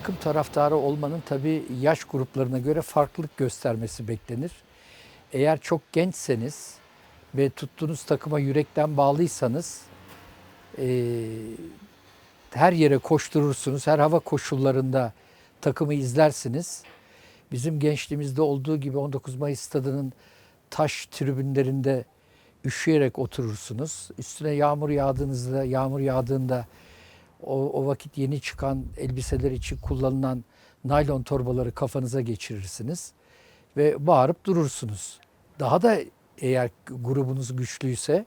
takım taraftarı olmanın tabii yaş gruplarına göre farklılık göstermesi beklenir. Eğer çok gençseniz ve tuttuğunuz takıma yürekten bağlıysanız eee, her yere koşturursunuz, her hava koşullarında takımı izlersiniz. Bizim gençliğimizde olduğu gibi 19 Mayıs stadının taş tribünlerinde üşüyerek oturursunuz. Üstüne yağmur yağdığınızda, yağmur yağdığında o, o vakit yeni çıkan elbiseler için kullanılan naylon torbaları kafanıza geçirirsiniz ve bağırıp durursunuz. Daha da eğer grubunuz güçlüyse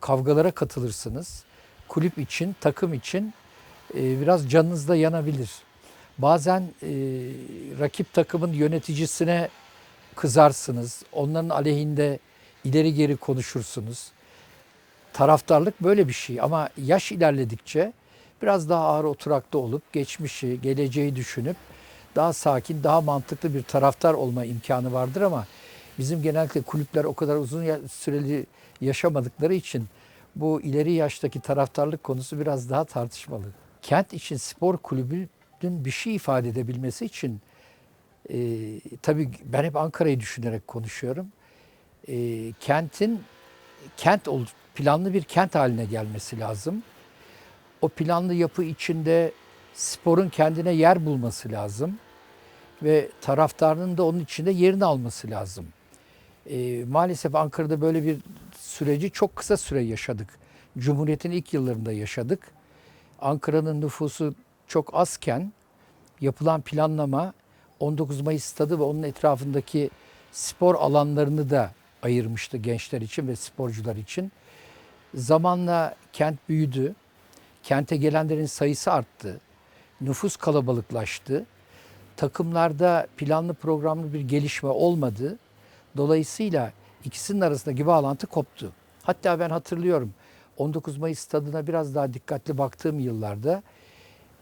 kavgalara katılırsınız. Kulüp için, takım için e, biraz canınız da yanabilir. Bazen e, rakip takımın yöneticisine kızarsınız. Onların aleyhinde ileri geri konuşursunuz. Taraftarlık böyle bir şey ama yaş ilerledikçe biraz daha ağır oturakta olup geçmişi, geleceği düşünüp daha sakin, daha mantıklı bir taraftar olma imkanı vardır ama bizim genellikle kulüpler o kadar uzun süreli yaşamadıkları için bu ileri yaştaki taraftarlık konusu biraz daha tartışmalı. Kent için spor kulübünün bir şey ifade edebilmesi için e, tabii ben hep Ankara'yı düşünerek konuşuyorum. E, kentin kent ol, planlı bir kent haline gelmesi lazım. O planlı yapı içinde sporun kendine yer bulması lazım ve taraftarının da onun içinde yerini alması lazım. E, maalesef Ankara'da böyle bir süreci çok kısa süre yaşadık. Cumhuriyet'in ilk yıllarında yaşadık. Ankara'nın nüfusu çok azken yapılan planlama 19 Mayıs stadı ve onun etrafındaki spor alanlarını da ayırmıştı gençler için ve sporcular için. Zamanla kent büyüdü. Kente gelenlerin sayısı arttı. Nüfus kalabalıklaştı. Takımlarda planlı programlı bir gelişme olmadı. Dolayısıyla ikisinin arasındaki bağlantı koptu. Hatta ben hatırlıyorum 19 Mayıs stadına biraz daha dikkatli baktığım yıllarda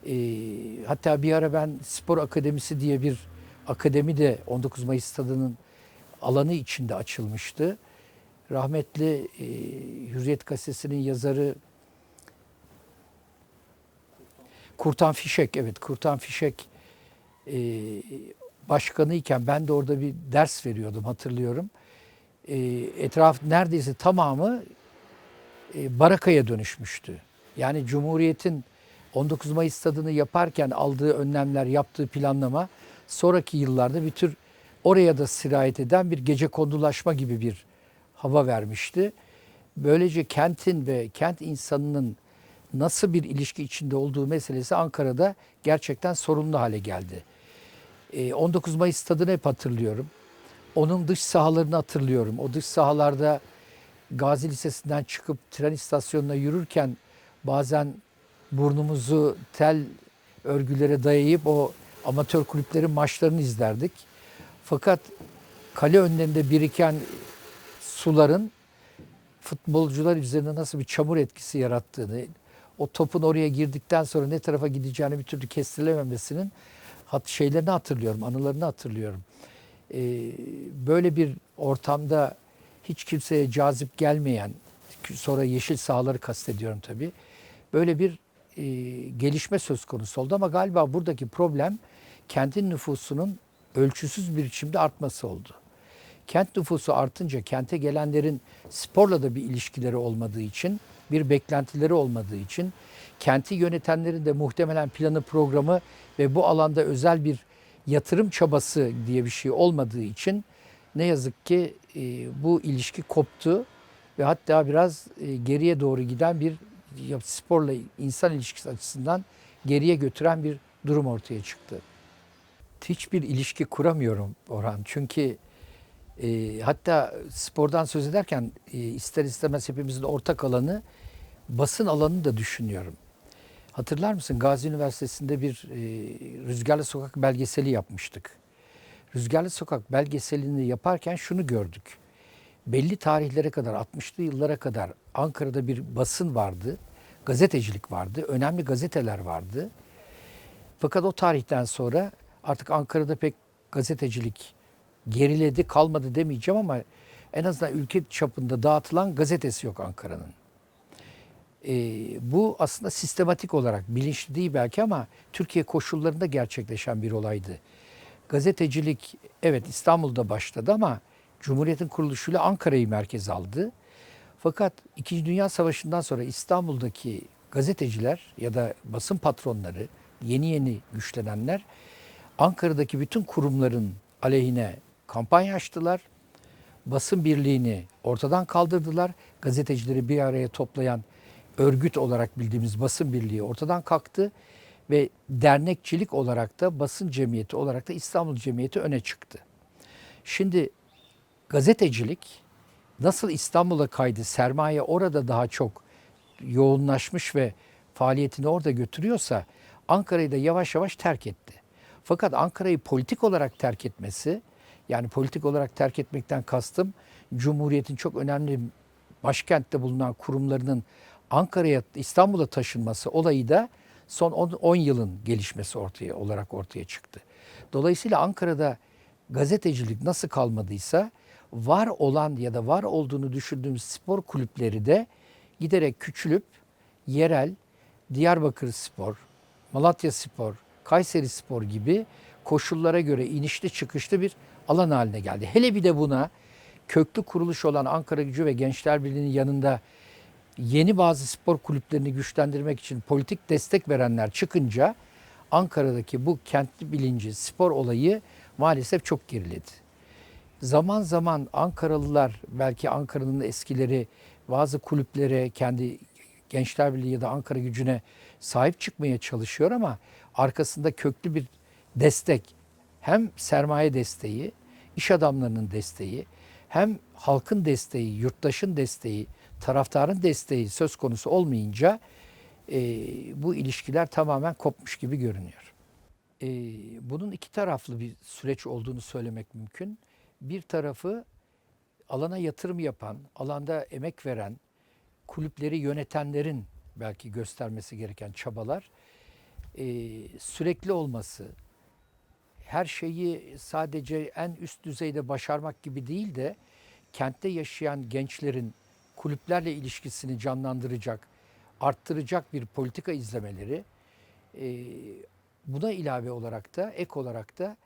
e, hatta bir ara ben spor akademisi diye bir akademi de 19 Mayıs stadının alanı içinde açılmıştı. Rahmetli e, Hürriyet Gazetesi'nin yazarı Kurtan Fişek, evet Kurtan Fişek e, başkanı iken ben de orada bir ders veriyordum hatırlıyorum. E, etraf neredeyse tamamı e, barakaya dönüşmüştü. Yani Cumhuriyet'in 19 Mayıs stadını yaparken aldığı önlemler, yaptığı planlama sonraki yıllarda bir tür oraya da sirayet eden bir gece kondulaşma gibi bir hava vermişti. Böylece kentin ve kent insanının nasıl bir ilişki içinde olduğu meselesi Ankara'da gerçekten sorunlu hale geldi. E, 19 Mayıs stadını hep hatırlıyorum. Onun dış sahalarını hatırlıyorum. O dış sahalarda Gazi Lisesi'nden çıkıp tren istasyonuna yürürken bazen burnumuzu tel örgülere dayayıp o amatör kulüplerin maçlarını izlerdik. Fakat kale önlerinde biriken suların futbolcular üzerinde nasıl bir çamur etkisi yarattığını, o topun oraya girdikten sonra ne tarafa gideceğini bir türlü kestirilememesinin hat şeylerini hatırlıyorum, anılarını hatırlıyorum. Ee, böyle bir ortamda hiç kimseye cazip gelmeyen, sonra yeşil sahaları kastediyorum tabii. Böyle bir e, gelişme söz konusu oldu ama galiba buradaki problem kentin nüfusunun ölçüsüz bir biçimde artması oldu. Kent nüfusu artınca kente gelenlerin sporla da bir ilişkileri olmadığı için, bir beklentileri olmadığı için, kenti yönetenlerin de muhtemelen planı programı ve bu alanda özel bir yatırım çabası diye bir şey olmadığı için ne yazık ki e, bu ilişki koptu ve hatta biraz e, geriye doğru giden bir sporla insan ilişkisi açısından geriye götüren bir durum ortaya çıktı. Hiçbir ilişki kuramıyorum Orhan. Çünkü e, hatta spordan söz ederken e, ister istemez hepimizin ortak alanı basın alanını da düşünüyorum. Hatırlar mısın Gazi Üniversitesi'nde bir e, Rüzgarlı Sokak belgeseli yapmıştık. Rüzgarlı Sokak belgeselini yaparken şunu gördük. Belli tarihlere kadar, 60'lı yıllara kadar Ankara'da bir basın vardı, gazetecilik vardı, önemli gazeteler vardı. Fakat o tarihten sonra artık Ankara'da pek gazetecilik geriledi, kalmadı demeyeceğim ama en azından ülke çapında dağıtılan gazetesi yok Ankara'nın. E, bu aslında sistematik olarak bilinçli değil belki ama Türkiye koşullarında gerçekleşen bir olaydı. Gazetecilik evet İstanbul'da başladı ama Cumhuriyet'in kuruluşuyla Ankara'yı merkez aldı. Fakat İkinci Dünya Savaşı'ndan sonra İstanbul'daki gazeteciler ya da basın patronları, yeni yeni güçlenenler Ankara'daki bütün kurumların aleyhine kampanya açtılar. Basın birliğini ortadan kaldırdılar. Gazetecileri bir araya toplayan örgüt olarak bildiğimiz basın birliği ortadan kalktı ve dernekçilik olarak da basın cemiyeti olarak da İstanbul Cemiyeti öne çıktı. Şimdi gazetecilik nasıl İstanbul'a kaydı, sermaye orada daha çok yoğunlaşmış ve faaliyetini orada götürüyorsa Ankara'yı da yavaş yavaş terk etti. Fakat Ankara'yı politik olarak terk etmesi, yani politik olarak terk etmekten kastım Cumhuriyet'in çok önemli başkentte bulunan kurumlarının Ankara'ya, İstanbul'a taşınması olayı da son 10 yılın gelişmesi ortaya olarak ortaya çıktı. Dolayısıyla Ankara'da gazetecilik nasıl kalmadıysa var olan ya da var olduğunu düşündüğümüz spor kulüpleri de giderek küçülüp yerel Diyarbakır Spor, Malatya Spor, Kayseri Spor gibi koşullara göre inişli çıkışlı bir alan haline geldi. Hele bir de buna köklü kuruluş olan Ankara Gücü ve Gençler Birliği'nin yanında yeni bazı spor kulüplerini güçlendirmek için politik destek verenler çıkınca Ankara'daki bu kentli bilinci, spor olayı maalesef çok geriledi. Zaman zaman Ankaralılar belki Ankara'nın eskileri bazı kulüplere kendi Gençler Birliği ya da Ankara gücüne sahip çıkmaya çalışıyor ama arkasında köklü bir destek hem sermaye desteği, iş adamlarının desteği, hem halkın desteği, yurttaşın desteği, taraftarın desteği söz konusu olmayınca e, bu ilişkiler tamamen kopmuş gibi görünüyor. E, bunun iki taraflı bir süreç olduğunu söylemek mümkün. Bir tarafı alana yatırım yapan, alanda emek veren, kulüpleri yönetenlerin belki göstermesi gereken çabalar e, sürekli olması, her şeyi sadece en üst düzeyde başarmak gibi değil de kentte yaşayan gençlerin kulüplerle ilişkisini canlandıracak, arttıracak bir politika izlemeleri, e, buna ilave olarak da, ek olarak da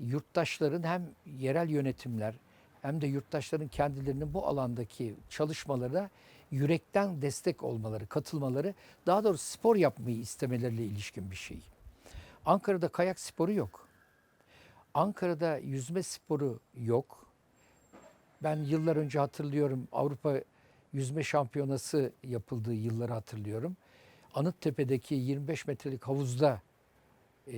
yurttaşların hem yerel yönetimler hem de yurttaşların kendilerinin bu alandaki çalışmalara yürekten destek olmaları, katılmaları, daha doğrusu spor yapmayı istemeleriyle ilişkin bir şey. Ankara'da kayak sporu yok. Ankara'da yüzme sporu yok. Ben yıllar önce hatırlıyorum Avrupa Yüzme Şampiyonası yapıldığı yılları hatırlıyorum. Anıttepe'deki 25 metrelik havuzda e,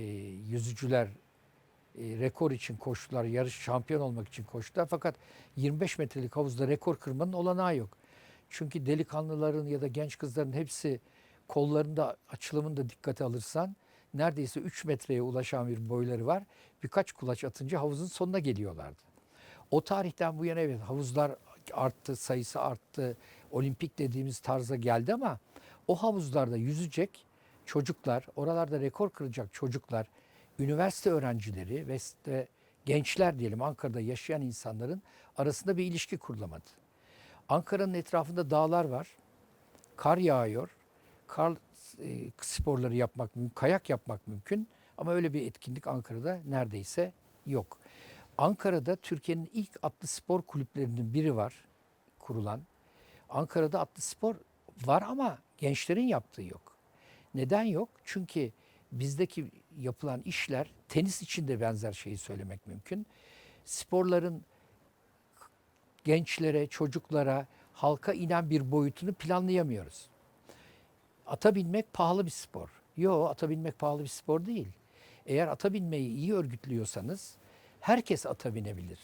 yüzücüler e, rekor için koştular, yarış şampiyon olmak için koştular. Fakat 25 metrelik havuzda rekor kırmanın olanağı yok. Çünkü delikanlıların ya da genç kızların hepsi kollarında açılımını da dikkate alırsan neredeyse 3 metreye ulaşan bir boyları var. Birkaç kulaç atınca havuzun sonuna geliyorlardı. O tarihten bu yana evet havuzlar arttı, sayısı arttı. Olimpik dediğimiz tarza geldi ama o havuzlarda yüzecek çocuklar, oralarda rekor kıracak çocuklar, üniversite öğrencileri ve gençler diyelim Ankara'da yaşayan insanların arasında bir ilişki kurulamadı. Ankara'nın etrafında dağlar var. Kar yağıyor. Kar e, sporları yapmak kayak yapmak mümkün ama öyle bir etkinlik Ankara'da neredeyse yok. Ankara'da Türkiye'nin ilk atlı spor kulüplerinin biri var kurulan. Ankara'da atlı spor var ama gençlerin yaptığı yok. Neden yok? Çünkü bizdeki yapılan işler tenis için de benzer şeyi söylemek mümkün. Sporların gençlere, çocuklara, halka inen bir boyutunu planlayamıyoruz. Ata binmek pahalı bir spor. Yok ata binmek pahalı bir spor değil. Eğer ata binmeyi iyi örgütlüyorsanız herkes ata binebilir.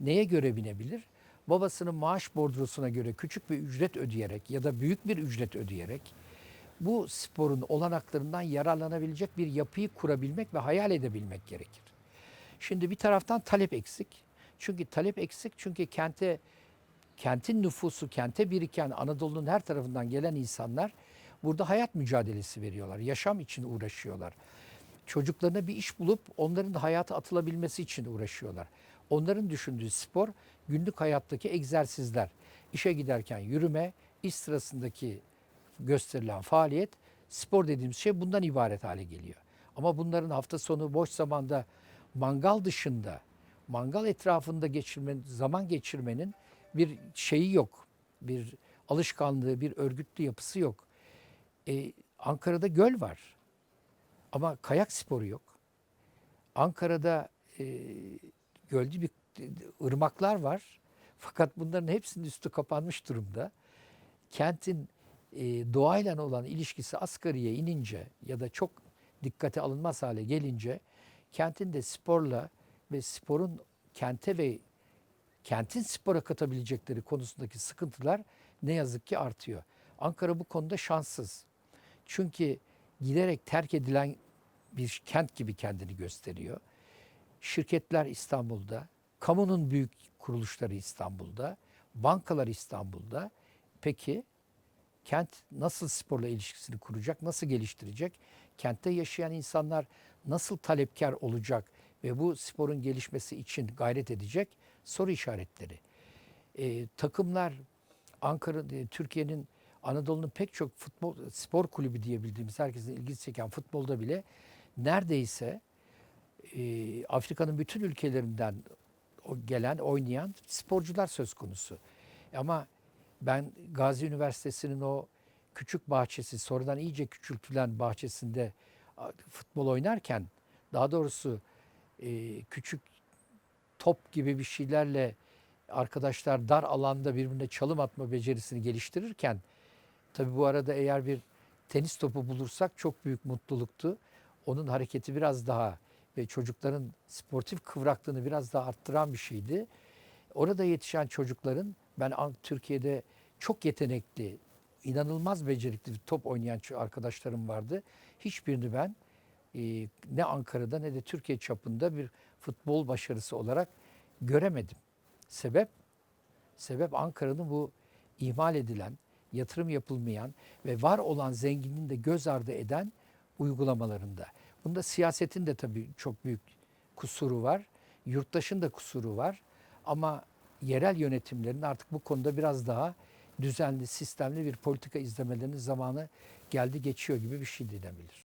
Neye göre binebilir? Babasının maaş bordrosuna göre küçük bir ücret ödeyerek ya da büyük bir ücret ödeyerek bu sporun olanaklarından yararlanabilecek bir yapıyı kurabilmek ve hayal edebilmek gerekir. Şimdi bir taraftan talep eksik. Çünkü talep eksik çünkü kente kentin nüfusu, kente biriken Anadolu'nun her tarafından gelen insanlar burada hayat mücadelesi veriyorlar. Yaşam için uğraşıyorlar. Çocuklarına bir iş bulup onların da hayata atılabilmesi için uğraşıyorlar. Onların düşündüğü spor günlük hayattaki egzersizler. İşe giderken yürüme, iş sırasındaki gösterilen faaliyet spor dediğimiz şey bundan ibaret hale geliyor. Ama bunların hafta sonu boş zamanda mangal dışında mangal etrafında geçirme, zaman geçirmenin bir şeyi yok. Bir alışkanlığı, bir örgütlü yapısı yok. Ee, Ankara'da göl var. Ama kayak sporu yok. Ankara'da e, gölcü bir ırmaklar var. Fakat bunların hepsinin üstü kapanmış durumda. Kentin e, doğayla olan ilişkisi asgariye inince ya da çok dikkate alınmaz hale gelince kentin de sporla ve sporun kente ve kentin spora katabilecekleri konusundaki sıkıntılar ne yazık ki artıyor. Ankara bu konuda şanssız. Çünkü giderek terk edilen bir kent gibi kendini gösteriyor. Şirketler İstanbul'da, kamunun büyük kuruluşları İstanbul'da, bankalar İstanbul'da. Peki kent nasıl sporla ilişkisini kuracak, nasıl geliştirecek? Kentte yaşayan insanlar nasıl talepkar olacak ve bu sporun gelişmesi için gayret edecek? Soru işaretleri. Ee, takımlar Ankara, Türkiye'nin Anadolu'nun pek çok futbol spor kulübü diyebildiğimiz herkesin ilgisi çeken futbolda bile neredeyse e, Afrika'nın bütün ülkelerinden gelen, oynayan sporcular söz konusu. Ama ben Gazi Üniversitesi'nin o küçük bahçesi, sonradan iyice küçültülen bahçesinde futbol oynarken, daha doğrusu e, küçük top gibi bir şeylerle arkadaşlar dar alanda birbirine çalım atma becerisini geliştirirken, tabii bu arada eğer bir tenis topu bulursak çok büyük mutluluktu. Onun hareketi biraz daha ve çocukların sportif kıvraklığını biraz daha arttıran bir şeydi. Orada yetişen çocukların ben Türkiye'de çok yetenekli, inanılmaz becerikli bir top oynayan arkadaşlarım vardı. Hiçbirini ben e, ne Ankara'da ne de Türkiye çapında bir futbol başarısı olarak göremedim. Sebep sebep Ankara'nın bu ihmal edilen, yatırım yapılmayan ve var olan zenginliğini de göz ardı eden uygulamalarında. Bunda siyasetin de tabii çok büyük kusuru var. Yurttaşın da kusuru var. Ama yerel yönetimlerin artık bu konuda biraz daha düzenli, sistemli bir politika izlemelerinin zamanı geldi geçiyor gibi bir şey denebilir.